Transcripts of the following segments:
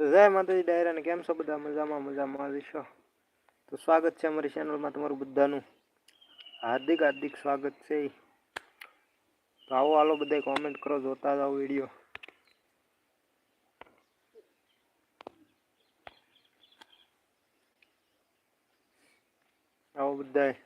જય માતાજી ડાયરાને કેમ છો બધા? મજામાં મજામાં. હશો તો સ્વાગત છે અમારી ચેનલમાં તમારું બધાનું. હાર્દિક હાર્દિક સ્વાગત છે તો આવો હાલો બધા કોમેન્ટ કરો, જોતા જાઓ વીડિયો આવો બધાય.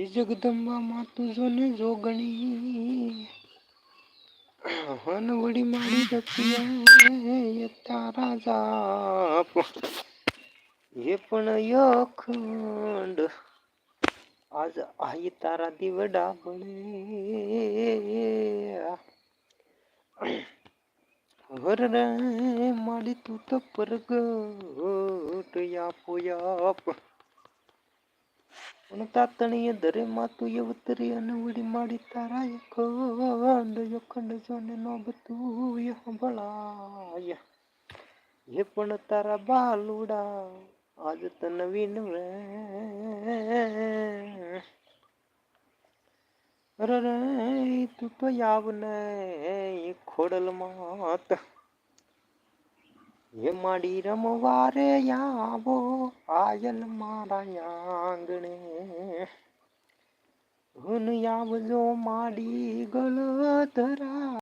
એ જગદંબા માં તું જો ને જોગણી હનવડી મારી દપિયા તારા જાપ. એ પણ યખંડ આજ આઈ તારા દીવડા બને. હર રે મારી તું તો પરગટ યાપો યાપ. અને તાતણીએ દરે માતું યવતરી અને ઉડી માડી તારા ખંડ યખંડ જોને નો બતું ભળાય એ પણ તારા બાલુડા આજ તન વિનવે અરે તું તો યાવને ખોડલ માત એ માડી રમવા રે આવો આયલ મારા આંગણે હું આવજો માડી ગળતરા